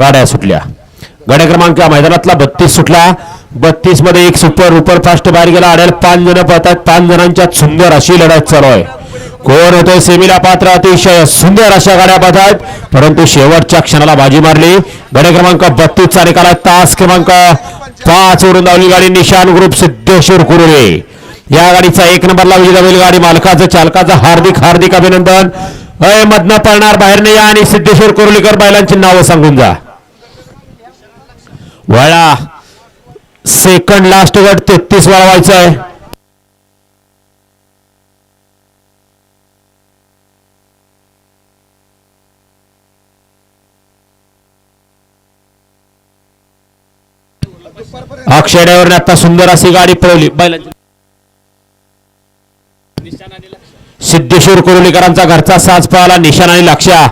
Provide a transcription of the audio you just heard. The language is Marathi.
गाड्या सुटल्या. गाड्या क्रमांक मैदानातला बत्तीस सुटला. बत्तीसमध्ये एक सुपर उपर फास्ट बाहेर गेला. आढळ पाच जण पळतात. पाच जणांच्या सुंदर अशी लढत चालू आहे. कोण होतोय सेमीला पात्र? अतिशय सुंदर अशा गाड्या पाहतात परंतु शेवटच्या क्षणाला बाजी मारली. गाड्या क्रमांक बत्तीसचा निकाल तास क्रमांक पाच वरून धावली गाडी. निशान ग्रुप सिद्धेश्वर कुरुरे. या गाडीचा एक नंबरला विजेता होईल. गाडी मालकाचं चालकाचं हार्दिक हार्दिक अभिनंदन. अय मधनं पळणार बाहेर नाही. या आणि सिद्धेश्वर कुरुलीकर बैलांची नावं सांगून जा. वळा. सेकंड लास्ट गट तेहतीस वळवायचा आहे. अक्षड्यावर आता सुंदर अशी गाडी पळवली. सिद्धेश्वर कुरुलीकरांचा घरचा साज पळाला निशाण आणि लक्ष्या